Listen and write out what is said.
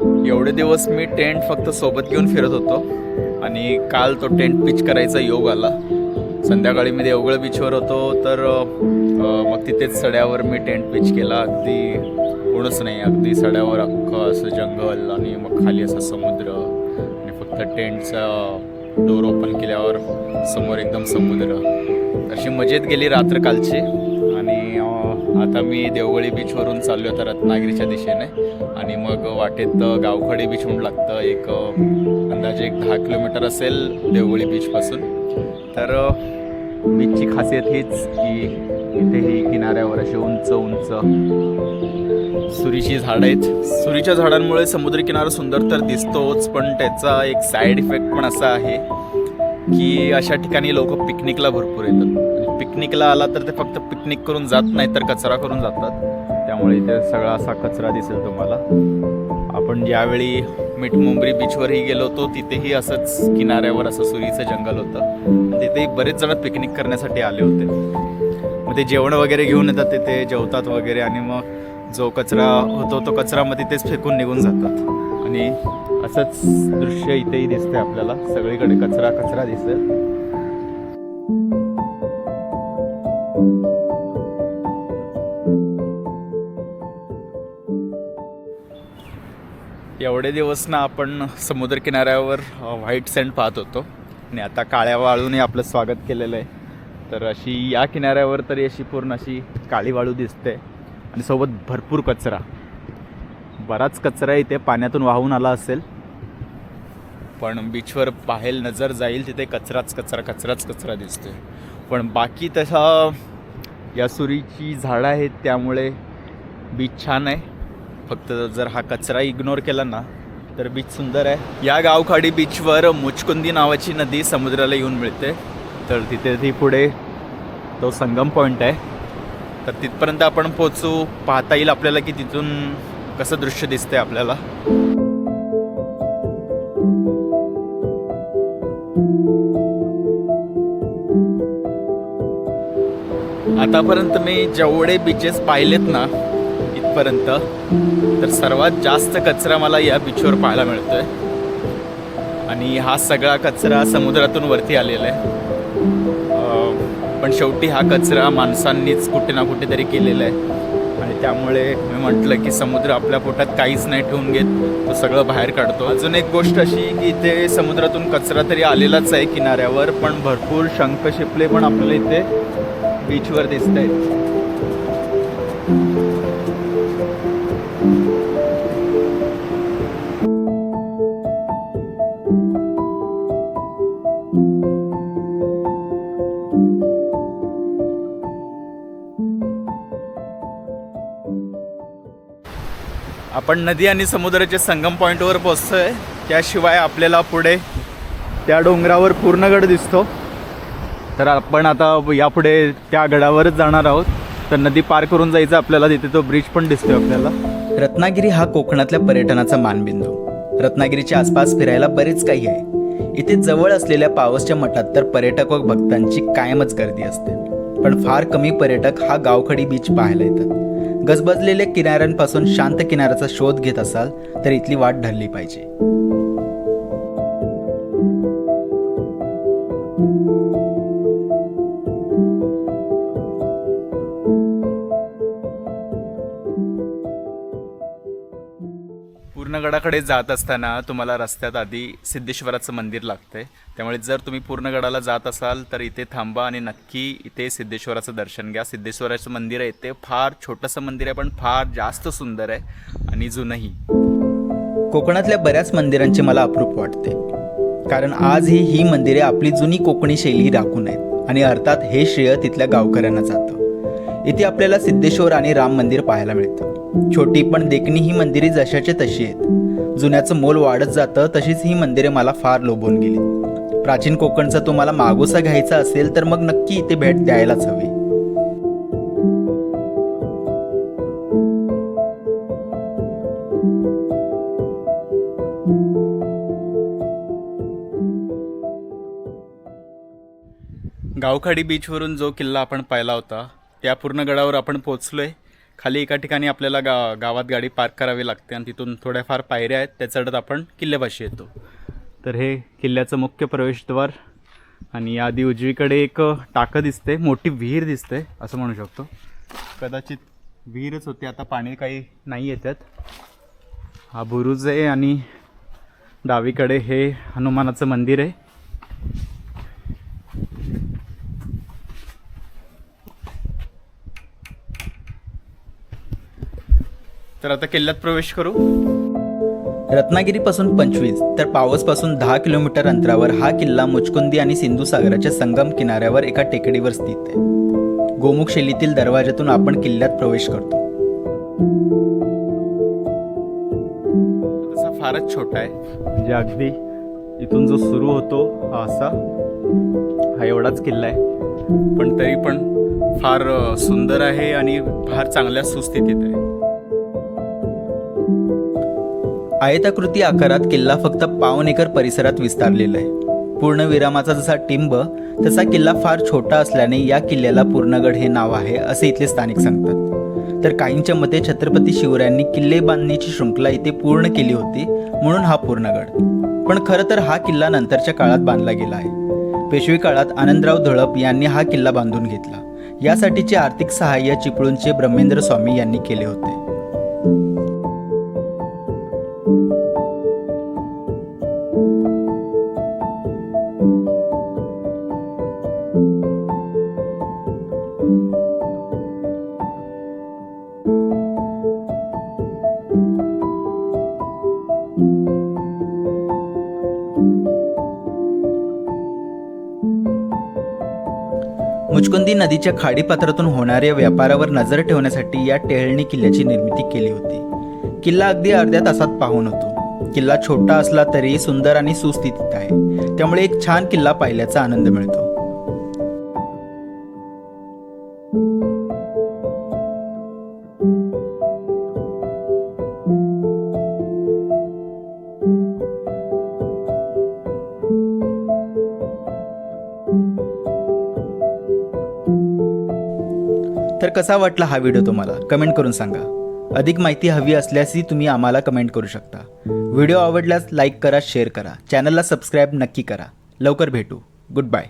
एवढे दिवस मी टेंट फक्त सोबत घेऊन फिरत होतो आणि काल तो टेंट पिच करायचा योग आला. संध्याकाळी मी देवगळ बीचवर होतो तर मग तिथेच सड्यावर मी टेंट पिच केला. अगदी कोणच नाही अगदी सड्यावर अख्खं असं जंगल आणि मग खाली असा समुद्र आणि फक्त टेंटचा डोर ओपन केल्यावर समोर एकदम समुद्र. अशी मजेत गेली रात्र कालची. आता मी देवगळी बीचवरून चाललो आता रत्नागिरीच्या दिशेने. आणि मग वाटेत अ, गावखडी बीच म्हणून लागतं. एक अंदाजे एक दहा किलोमीटर असेल देवगळी बीचपासून तर बीचची खासियत हीच की इथेही किनाऱ्यावर असे उंच उंच सुरीची झाडं आहेत. सुरीच्या झाडांमुळे समुद्रकिनारा सुंदर तर दिसतोच पण त्याचा एक साईड इफेक्ट पण असा आहे की अशा ठिकाणी लोक पिकनिकला भरपूर येतात. पिकनिकला आला तर ते फक्त पिकनिक करून जात नाही तर कचरा करून जातात. त्यामुळे इथे सगळा असा कचरा दिसेल तुम्हाला. आपण ज्यावेळी मीठ मुंबरी बीचवरही गेलो होतो तिथेही असंच किनाऱ्यावर असं सुरीचं जंगल होतं. तिथेही बरेच जण पिकनिक करण्यासाठी आले होते. मग ते जेवण वगैरे घेऊन येतात तिथे जेवतात वगैरे आणि मग जो कचरा होतो तो कचरा मग तिथेच फेकून निघून जातात. आणि असंच दृश्य इथेही दिसतंय आपल्याला. सगळीकडे कचरा कचरा दिसेल. एवढे दिवस ना आपण समुद्रकिनाऱ्यावर व्हाईट सँड पाहत होतो. आणि आता काळ्या वाळूने आपलं स्वागत केलेलं आहे. तर अशी या किनाऱ्यावर तरी अशी पूर्ण अशी काळी वाळू दिसते. आणि सोबत भरपूर कचरा. बराच कचरा इथे पाण्यातून वाहून आला असेल. पण बीचवर बाहेर नजर जाईल तिथे कचराच कचरा कचराच कचरा दिसतोय. पण बाकी तसा या सुरीची झाडं आहेत त्यामुळे बीच छान आहे. फक्त जर हा कचरा इग्नोर केला ना तर बीच सुंदर आहे. या गावखाडी बीचवर मुचकुंदी नावाची नदी समुद्राला येऊन मिळते. तर तिथे ती पुढे तो संगम पॉईंट आहे. तर तिथपर्यंत आपण पोचू पाहता येईल आपल्याला की तिथून कसं दृश्य दिसतंय आपल्याला. आतापर्यंत मी जेवढे बीचेस पाहिलेत ना आजपर्यंत तर सर्वात जास्त कचरा मला या बीचवर पाहायला मिळतोय. आणि हा सगळा कचरा समुद्रातून वरती आलेला आहे. पण शेवटी हा कचरा माणसांनीच कुठे ना कुठे तरी केलेला आहे. आणि त्यामुळे मी म्हटलं की समुद्र आपल्या पोटात काहीच नाही ठेवून घेत तो सगळं बाहेर काढतो. अजून एक गोष्ट अशी की इथे समुद्रातून कचरा तरी आलेलाच आहे किनाऱ्यावर पण भरपूर शंख शिपले पण आपल्याला इथे बीचवर दिसत आहेत आपण नदी आणि समुद्राच्या संगम पॉईंटवर पोचतोय त्याशिवाय आपल्याला पुढे त्या डोंगरावर पूर्णगड दिसतो. तर आपण आता यापुढे त्या गडावरच जाणार आहोत. तर नदी पार करून जायचं आपल्याला तिथे तो ब्रिज पण दिसतोय आपल्याला. रत्नागिरी हा कोकणातल्या पर्यटनाचा मानबिंदू. रत्नागिरीच्या आसपास फिरायला बरेच काही आहे. इथे जवळ असलेल्या पावसच्या मठात तर पर्यटक व भक्तांची कायमच गर्दी असते. पण फार कमी पर्यटक हा गावखडी बीच पाहायला येतात. गजबजलेल्या किनाऱ्यांपासून शांत किनाऱ्याचा शोध घेत असाल तर इथली वाट धरली पाहिजे. पूर्णगडाकडे जात असताना तुम्हाला रस्त्यात आधी सिद्धेश्वराचं मंदिर लागतंय. त्यामुळे जर तुम्ही पूर्णगडाला जात असाल तर इथे थांबा आणि नक्की इथे सिद्धेश्वराचं दर्शन घ्या. सिद्धेश्वराचं मंदिर आहे ते फार छोटंसं मंदिर आहे पण फार जास्त सुंदर आहे आणि जुनही. कोकणातल्या बऱ्याच मंदिरांचे मला अप्रूप वाटते. कारण आजही ही मंदिरे आपली जुनी कोकणी शैली राखून आहेत आणि अर्थात हे श्रेय तिथल्या गावकऱ्यांना जातं. इथे आपल्याला सिद्धेश्वर आणि राम मंदिर पाहायला मिळतं. छोटी पण देखणी ही मंदिरे जशाचे तशी आहेत. जुन्याचं मोल वाढत जातं तशीच ही मंदिरे मला फार लोभून गेली प्राचीन कोकणचा तुम्हाला मागोसा घ्यायचा असेल तर मग नक्की इथे भेट द्यायलाच हवी. गावखाडी बीचवरून जो किल्ला आपण पाहिला होता त्या पूर्ण गडावर आपण पोचलोय खाली एका ठिकाणी आपल्याला गा गावात गाडी पार्क करावी लागते आणि तिथून थोड्याफार पायऱ्या आहेत त्या चढत आपण किल्ल्यापाशी येतो. तर हे किल्ल्याचं मुख्य प्रवेशद्वार आणि आधी उजवीकडे एक टाकं दिसते मोठी विहीर दिसते असं म्हणू शकतो. कदाचित विहीरच होती आता पाणी काही नाही येतात हा बुरुज आहे आणि डावीकडे हे हनुमानाचं मंदिर आहे. तर आता किल्ल्यात प्रवेश करू. रत्नागिरीपासून पंचवीस तर पावसपासून दहा किलोमीटर अंतरावर हा किल्ला मुचकुंदी आणि सिंधू सागराच्या संगम किनाऱ्यावर एका टेकडीवर स्थित आहे. गोमुख शैलीतील दरवाजातून आपण किल्ल्यात प्रवेश करतो. तसा फारच छोटा आहे. म्हणजे अगदी इथून जो सुरू होतो हा असा हा एवढाच किल्ला आहे. पण तरी पण फार सुंदर आहे आणि फार चांगल्या सुस्थितीत आहे. आयताकृती आकारात किल्ला फक्त पावन एकर परिसरात विस्तारलेला आहे. पूर्णविरामाचा जसा टिंब तसा किल्ला फार छोटा असल्याने या किल्ल्याला पूर्णगड हे नाव आहे असे इथले स्थानिक सांगतात. तर काहींच्या मते छत्रपती शिवरायांनी किल्ले बांधण्याची शृंखला इथे पूर्ण केली होती म्हणून हा पूर्णगड. पण खरं तर हा किल्ला नंतरच्या काळात बांधला गेला आहे. पेशवी काळात आनंदराव धळप यांनी हा किल्ला बांधून घेतला. यासाठीचे आर्थिक सहाय्य चिपळूणचे ब्रह्मेंद्र स्वामी यांनी केले होते. मुचकुंदी नदीच्या खाडीपात्रातून होणाऱ्या व्यापारावर नजर ठेवण्यासाठी या टेहळणी किल्ल्याची निर्मिती केली होती. किल्ला अगदी अर्ध्या तासात पाहून होतो. किल्ला छोटा असला तरी सुंदर आणि सुस्थितीत आहे. त्यामुळे एक छान किल्ला पाहिल्याचा आनंद मिळतो. तर कसा वाटला हा व्हिडिओ तुम्हाला? कमेंट करून सांगा. अधिक माहिती हवी असल्यासही तुम्ही आम्हाला कमेंट करू शकता. व्हिडिओ आवडल्यास लाईक करा शेअर करा. चॅनलला सबस्क्राईब नक्की करा. लवकर भेटू. Good bye.